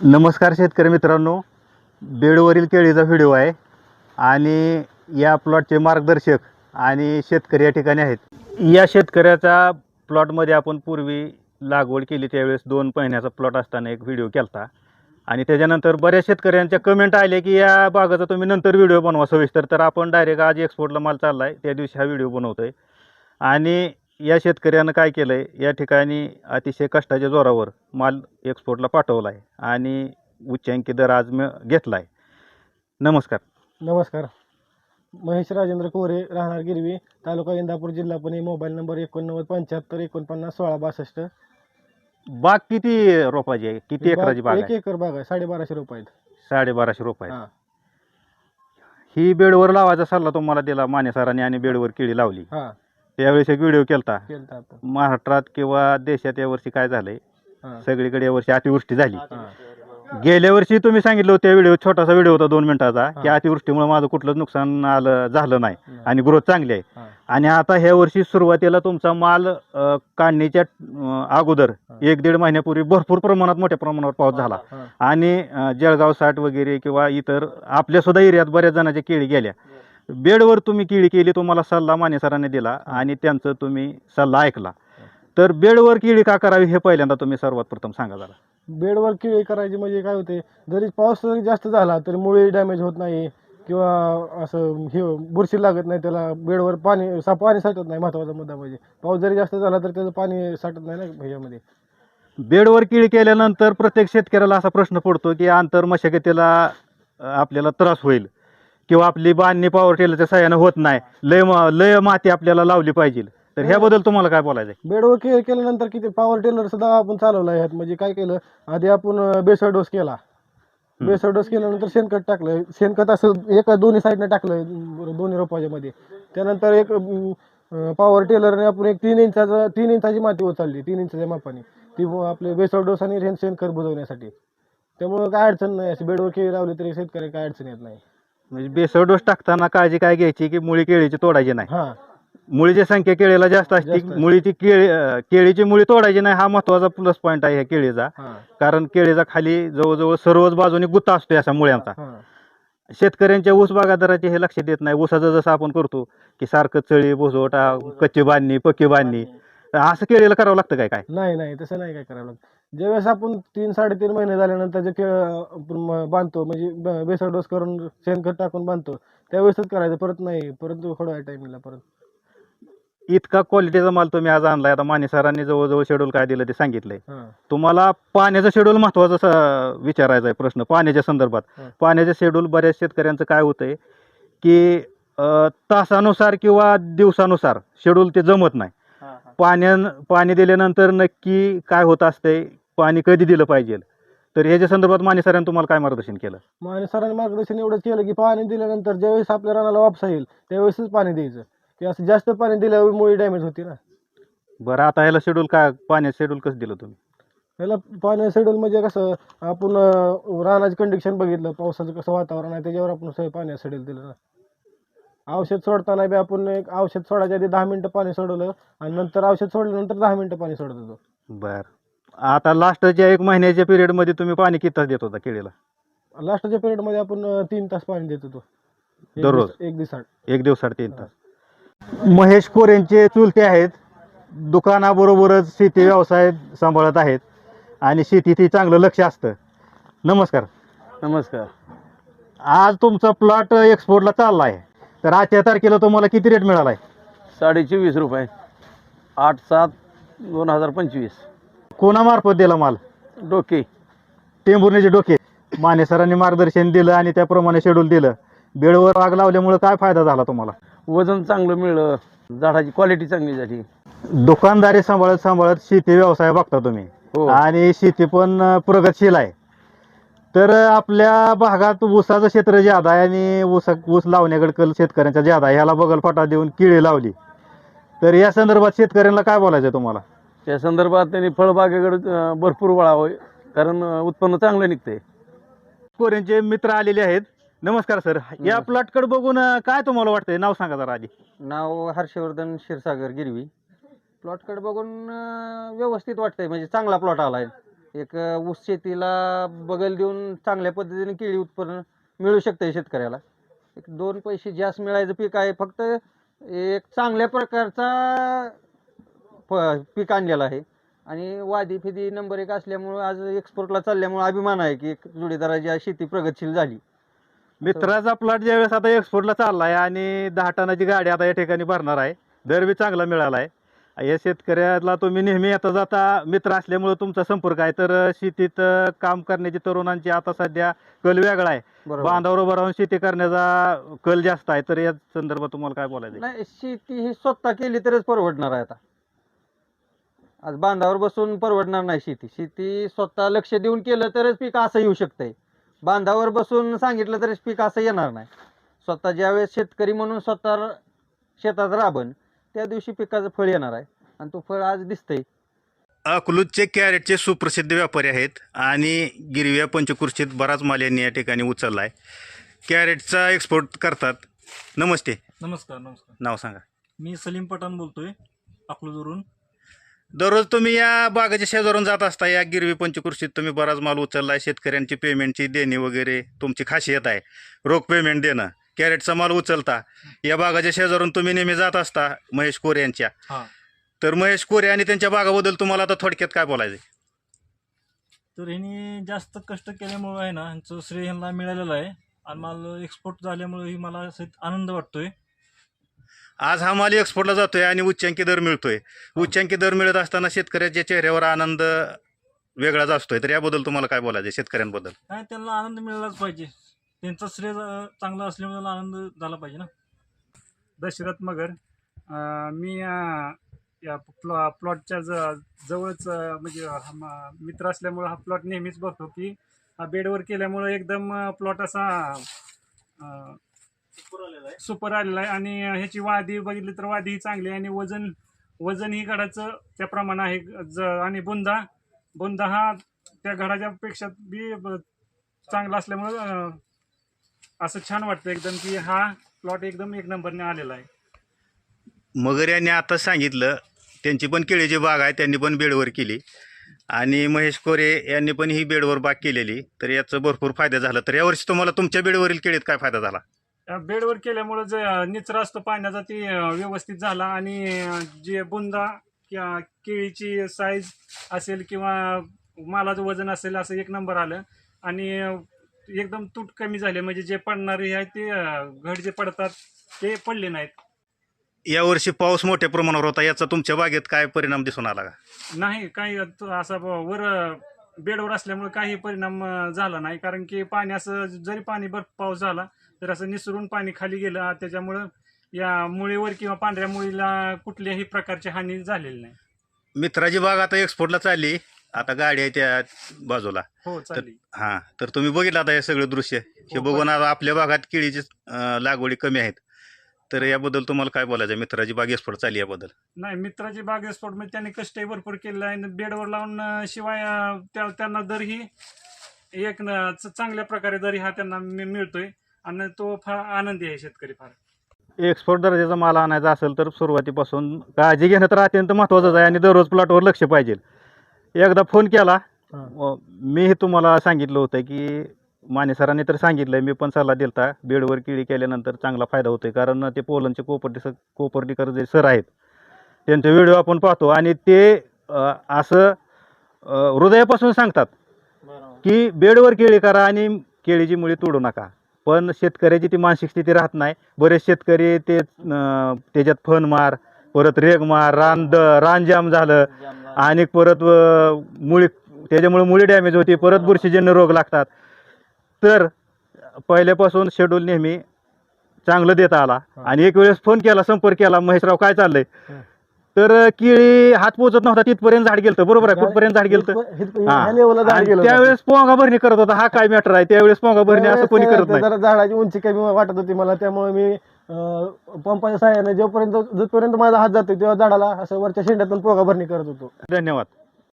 नमस्कार शेतकरी मित्रांनो. बेडवरील केळीचा व्हिडिओ आहे आणि या प्लॉटचे मार्गदर्शक आणि शेतकरी या ठिकाणी आहेत. या शेतकऱ्याचा प्लॉटमध्ये आपण पूर्वी लागवड केली त्यावेळेस दोन महिन्याचा प्लॉट असताना एक व्हिडिओ केला आणि त्याच्यानंतर बऱ्याच शेतकऱ्यांच्या कमेंट आले की या बागाचा तुम्ही नंतर व्हिडिओ बनवा सविस्तर. तर आपण डायरेक्ट आज एक्सपोर्टला माल चालला आहे त्या दिवशी हा व्हिडिओ बनवतो आहे आणि या शेतकऱ्यानं काय केलं आहे या ठिकाणी अतिशय कष्टाच्या जोरावर माल एक्सपोर्टला पाठवला आहे आणि उच्चांकी दर आज मी घेतला आहे नमस्कार. नमस्कार. महेश राजेंद्र कोरे राहणार गिरवी तालुका इंदापूर जिल्हा पुणे मोबाईल नंबर एकोणनव्वद पंच्याहत्तर एकोणपन्नास सोळा बासष्ट. बाग किती रोपाची आहे? किती एकराची बाग एक आहे? एकर बाग आहे. साडेबाराशे रुपये आहेत. साडेबाराशे रुपये हा. ही बेडवर लावायचा सल्ला तुम्हाला दिला माने सरांनी आणि बेडवर केळी लावली. हा. त्यावेळेस एक व्हिडिओ केलता. केलं आपण महाराष्ट्रात किंवा देशात यावर्षी काय झालंय? हा. सगळीकडे यावर्षी अतिवृष्टी झाली. हा. गेल्या वर्षी तुम्ही सांगितलं होतं व्हिडिओ छोटासा व्हिडिओ होता दोन मिनिटाचा की. अतिवृष्टीमुळे माझं कुठलंच नुकसान आलं झालं नाही. आणि ग्रोथ चांगली आहे. हा. आणि आता ह्या वर्षी सुरुवातीला तुमचा माल अ, काढणीच्या अ, अगोदर. एक दीड महिन्यापूर्वी भरपूर प्रमाणात मोठ्या प्रमाणावर पाऊस झाला. हा. आणि अ, जळगाव साठ वगैरे किंवा इतर आपल्या सुद्धा एरियात बऱ्याच जणांच्या केळी गेल्या. बेडवर तुम्ही केळी केली तुम्हाला सल्ला माने सरांनी दिला आणि त्यांचं तुम्ही सल्ला ऐकला. तर बेडवर केळी का करावी हे पहिल्यांदा तुम्ही सर्वात प्रथम सांगा जरा. बेडवर किळी करायची म्हणजे काय होते जरी पाऊस जरी जास्त झाला तरी मुळी डॅमेज होत नाही किंवा असं हे बुरशी लागत नाही त्याला बेडवर पाणी सा पाणी साठत नाही महत्त्वाचा मुद्दा म्हणजे. पाऊस जरी जास्त झाला तर त्याचं पाणी साठत नाही ना ह्याच्यामध्ये. बेडवर केळी केल्यानंतर प्रत्येक शेतकऱ्याला असा प्रश्न पडतो की आंतर मशागतीला आपल्याला त्रास होईल. किंवा आपली बांधणी पॉवर टेलरच्या सहाय्यानं होत नाही. लय म- लय माती आपल्याला लावली पाहिजे. तर ह्याबद्दल तुम्हाला काय बोलायचं आहे? बेडवर के केल्यानंतर किती पॉवर टेलर सुद्धा आपण चालवला ह्यात. म्हणजे काय केलं आधी आपण बेसर डोस केला. बेसर डोस केल्यानंतर शेणखत टाकलं शेणखत असं एका दोन्ही साईडने टाकलं अं, दोन्ही रोपाच्या मध्ये. त्यानंतर एक पॉवर टेलरने आपण एक तीन इंचाचं तीन इंचाची माती उचलली तीन इंचाच्या मापाने. ती व आपले बेसर डोस आणि शेण शेणखत बुजवण्यासाठी. त्यामुळे काय अडचण नाही. अशी बेडवर केळी लावली तरी शेतकरी काय अडचण येत नाही. म्हणजे बेसळ डोस टाकताना काळजी काय घ्यायची की मुळी केळीची तोडायची नाही? हा. मुळीची संख्या केळीला जास्त असते. जास्त असते. मुळीची केळी अ, केळीची मुळी तोडायची नाही हा महत्त्वाचा प्लस पॉईंट आहे केळीचा. हा. कारण केळीचा खाली जवळजवळ सर्वच बाजूनी गुत्ता असतो अशा मुळ्यांचा. हा. शेतकऱ्यांच्या ऊस बागायतदाराचे हे लक्ष देत नाही. ऊसाचं जसं आपण करतो की सारखं चळी भुसवटा कच्ची बांधणी पक्की बांधणी. असं केळीला करावं लागतं काय काय? नाही नाही तसं नाही काय करावं लागतं. ज्यावेळेस आपण तीन साडेतीन महिने झाल्यानंतर जे केळ म- बांधतो म्हणजे बेसर डोस करून शेणखत टाकून बांधतो त्यावेळेसच करायचं परत नाही परत थोड्या टाइमला परत. इतका क्वालिटीचा माल तुम्ही आज आणलाय. आता माने सरांनी जवळजवळ शेड्यूल काय दिलं ते सांगितलंय. हां. तुम्हाला पाण्याचं शेड्यूल महत्त्वाचा विचारायचा आहे प्रश्न पाण्याच्या संदर्भात. हं. पाण्याचं शेड्यूल बऱ्याच शेतकऱ्यांचं काय होतंय की अं, तासानुसार किंवा दिवसानुसार शेड्यूल ते जमत नाही. पाण्या पाणी दिल्यानंतर नक्की काय होत असतंय पाणी कधी दिलं पाहिजे? तर ह्याच्या संदर्भात माने सरांनी तुम्हाला काय मार्गदर्शन केलं? आणि सरांनी मार्गदर्शन एवढंच केलं की पाणी दिल्यानंतर ज्यावेळेस आपल्या रानाला वापसा येईल त्यावेळेसच पाणी द्यायचं. की असं जास्त पाणी दिल्यावर मुळी डॅमेज होती ना. बरं आता ह्याला शेड्यूल काय पाण्याचं शेड्यूल कसं दिलं तुम्ही? त्याला पाणी शेड्यूल म्हणजे कसं आपण रानाची कंडिशन बघितलं पावसाचं कसं वातावरण आहे त्याच्यावर आपण पाण्याचं शेड्यूल दिलं ना. औषध सोडताना बी आपण एक औषध सोडायच्या आधी दहा मिनिटं पाणी सोडवलं आणि नंतर औषध सोडल्यानंतर दहा मिनिटं पाणी सोडत होतो. बरं. आता लास्टच्या एक महिन्याच्या पिरियडमध्ये तुम्ही पाणी किती तास देत होता केळीला? लास्टच्या पिरियडमध्ये आपण अं, तीन तास पाणी देत होतो. एक दररोज? दिवस- एक दिवसात एक दिवसाड तीन तास. महेश कोरेंचे चुलते आहेत. दुकानाबरोबरच शेती व्यवसाय सांभाळत आहेत. आणि शेतीतही चांगलं लक्ष असतं. नमस्कार. नमस्कार. आज तुमचा प्लॉट एक्सपोर्टला चालला आहे तर आजच्या तारखेला तुम्हाला किती रेट मिळाला आहे साडे चोवीस रुपये. आठ सात दोन हजार पंचवीस. कोणामार्फत दिला माल? डोके. टेंभुर्णीचे डोके. माने सरांनी मार्गदर्शन दिलं आणि त्याप्रमाणे शेड्यूल दिलं. बेडवर आग लावल्यामुळे काय फायदा झाला तुम्हाला? वजन चांगलं मिळलं. झाडाची क्वालिटी चांगली झाली. दुकानदारी सांभाळत सांभाळत शेती व्यवसाय बघता तुम्ही. हो. आणि शेती पण अं, प्रगतशील आहे. तर आपल्या भागात ऊसाचं क्षेत्र ज्यादा आहे आणि ऊस ऊस लावण्याकडे कल शेतकऱ्यांचा ज्यादा आहे ह्याला बगल फाटा देऊन किळी लावली. तर या संदर्भात शेतकऱ्यांना काय बोलायचं आहे तुम्हाला? त्या संदर्भात त्यांनी फळबागेकडे अं, भरपूर वळावं कारण अं, उत्पन्न चांगलं निघतंय. कोरेंचे मित्र आलेले आहेत. नमस्कार सर. या. प्लॉटकडे बघून अं, काय तुम्हाला वाटतंय? नाव सांगा जरा आधी. नाव हर्षवर्धन क्षीरसागर गिरवी. प्लॉटकडे बघून अं, व्यवस्थित वाटतंय. म्हणजे चांगला प्लॉट आलाय. एक ऊस शेतीला बगल देऊन चांगल्या पद्धतीने केळी उत्पन्न मिळू शकते शेतकऱ्याला. एक दोन पैसे जास्त मिळायचं पीक आहे फक्त एक चांगल्या प्रकारचा प- पीक आणलेलं आहे. आणि वादी फिदी नंबर एक असल्यामुळं आज एक्सपोर्टला चालल्यामुळं अभिमान आहे की एक जोडीदाराची आज शेती प्रगतशील झाली. मित्राचा प्लॉट ज्यावेळेस आता एक्सपोर्टला आहे आणि दहा टनाची गाडी आता या ठिकाणी भरणार आहे दरबी चांगला मिळाला आहे या शेतकऱ्याला तुम्ही नेहमी येता जाता मित्र असल्यामुळे तुमचा संपर्क आहे. तर शेतीत काम करण्याची तरुणांची आता सध्या कल वेगळा आहे. बांधावर उभं राहून शेती करण्याचा कल जास्त आहे. तर या संदर्भात तुम्हाला काय बोलायचं? नाही शेती ही स्वतः केली तरच परवडणार आहे आता. आज बांधावर बसून परवडणार नाही शेती. शेती स्वतः लक्ष देऊन केलं तरच पीक असं येऊ शकतंय. बांधावर बसून सांगितलं तरच पीक असं येणार नाही. स्वतः ज्यावेळेस शेतकरी म्हणून स्वतः शेतात राबन त्या दिवशी पिकाचं फळ येणार आहे. आणि तो फळ आज दिसतंय. अकलूजचे कॅरेटचे सुप्रसिद्ध व्यापारी आहेत आणि गिरव्या पंचकृषीत बराच माल यांनी या ठिकाणी उचलला आहे कॅरेटचा एक्सपोर्ट करतात. नमस्ते. नमस्कार नमस्कार. नाव सांगा. मी सलीम पठाण बोलतोय अकलूजवरून. दररोज तुम्ही या बागाच्या शेजारून जात असता या गिरवी पंचकृषीत तुम्ही बराच माल उचललाय. शेतकऱ्यांची पेमेंटची देणी वगैरे तुमची खासियत आहे. रोख पेमेंट देणं. कॅरेटचा माल उचलता. या बागाच्या शेजारून तुम्ही नेहमी जात असता महेश कोरे यांच्या. हां. तर महेश कोरे आणि त्यांच्या बागाबद्दल तुम्हाला आता थोडक्यात काय बोलायचं तर ह्यांनी जास्त कष्ट केल्यामुळं आहे ना ह्यांचं श्रेय ह्यांना मिळालेलं आहे. आणि मला एक्सपोर्ट झाल्यामुळे ही मला असं आनंद वाटतोय. आज हा माल एक्सपोर्टला जातोय आणि उच्चांकी दर मिळतोय. उच्चांकी दर मिळत असताना शेतकऱ्याच्या चेहऱ्यावर आनंद वेगळाच असतोय. तर याबद्दल तुम्हाला काय बोलायचं शेतकऱ्यांबद्दल? काय त्यांना आनंद मिळालाच पाहिजे. त्यांचा श्रेय चांगला असल्यामुळे त्याला आनंद झाला पाहिजे ना? दशरथ मगर अं, मी अं, या प्लॉ प्लॉटच्या ज जवळच अं, म्हणजे मित्र असल्यामुळं हा प्लॉट नेहमीच बघतो की हा बेडवर केल्यामुळं एकदम प्लॉट असा अं, सुपर आलेला आहे. आणि ह्याची वादी बघितली तर वादी ही चांगली आहे आणि वजन वजन ही घडाचं त्या प्रमाण आहे ज आणि बुंदा बुंदा हा त्या घडाच्या पेक्षा बी ब- चांगला असल्यामुळं अं, असं छान वाटतं एकदम की हा प्लॉट एकदम एक नंबरने आलेला आहे. मगर यांनी आता सांगितलं त्यांची पण केळीची बाग आहे त्यांनी पण बेडवर केली. आणि महेश कोरे यांनी पण ही बेडवर बाग केलेली. तर याचा भरपूर फायदा झाला. तर यावर्षी तुम्हाला तुमच्या बेडवरील केळीत काय फायदा झाला? या बेडवर केल्यामुळं जे निचरा असतो पाण्याचा ती व्यवस्थित झाला. आणि जे बुंदा किंवा केळीची साईज असेल किंवा मालाचं वजन असेल असं एक नंबर आलं. आणि एकदम तूट कमी झाले. म्हणजे जे पडणारे आहे ते घड जे पडतात ते पडले नाहीत. यावर्षी पाऊस मोठ्या प्रमाणावर होता. याचा तुमच्या बागेत काय परिणाम दिसून आला का? नाही काही तो असा ब- वर बेडवर असल्यामुळे काही परिणाम अं, झाला नाही. कारण की पाणी असं जरी पाणी बर्फ पाऊस झाला तर असं निसरून पाणी खाली गेलं. आ, त्याच्यामुळं या मुळीवर किंवा पांढऱ्या मुळीला कुठल्याही प्रकारची हानी झालेली नाही. मित्राची बाग आता एक्सपोर्टला चालली. आता गाडी आहे त्या बाजूला. हो चालली हां तर तुम्ही बघितलं आता हे सगळं दृश्य. हे हो, बघून आता आपल्या भागात केळीची अं, लागवडी कमी आहेत. तर याबद्दल तुम्हाला काय बोलायचं? आहे? मित्राची बाग एक्सपोर्ट चालली याबद्दल. नाही मित्राची बाग स्पॉटमध्ये त्यांनी कष्टही भरपूर केलेलं आहे आणि बेडवर लावून अं, शिवाय अं, त्या त्यांना दरही एक न- च- चांगल्या प्रकारे दरही हा त्यांना मि- मिळतोय. आणि तो फार आनंदी आहे शेतकरी फार. एक्सपोर्ट दर्जाचा माल आणायचा असेल तर सुरुवातीपासून काळजी घेणं तर अत्यंत महत्त्वाचंच आहे आणि दररोज प्लॉटवर लक्ष पाहिजे. एकदा फोन केला. हा. व मीही तुम्हाला सांगितलं होतं की माने सरांनी तर सांगितलं मी पण सल्ला दिलता. बेडवर किळी केल्यानंतर चांगला फायदा होतोय कारण ते पोलंडचे कोपर्टी कोपर्टीकर जे सर आहेत. त्यांचे व्हिडिओ आपण पाहतो आणि ते अ, असं अ, हृदयापासून सांगतात की बेडवर केळी करा आणि केळीची मुळी तोडू नका. पण शेतकऱ्याची ती मानसिक स्थिती राहत नाही. बरेच शेतकरी ते अं, त्याच्यात फन मार परत रेग मार रान द रानजाम झालं. आणि परत मुळी त्याच्यामुळे मुळी डॅमेज होती परत बुरशीजन्य रोग लागतात. तर पहिल्यापासून शेड्यूल नेहमी चांगलं देता आला. आणि एक वेळेस फोन केला संपर्क केला महेशराव काय चाललंय. तर केळी हात पोचत नव्हता तिथपर्यंत झाड गेलं बरोबर आहे? कुठपर्यंत झाड गेलं. त्यावेळेस पोंगा भरणी करत होता हा काय मॅटर आहे? त्यावेळेस पोंगा भरणी असं कोणी करत नाही. जरा झाडाची उंची कमी वाटत होती मला त्यामुळे मी पंपाच्या सहाय्याने जोपर्यंत जोपर्यंत माझा हात जातो तेव्हा झाडाला असं वरच्या शेंड्यातून पोगा भरणी करत होतो. धन्यवाद.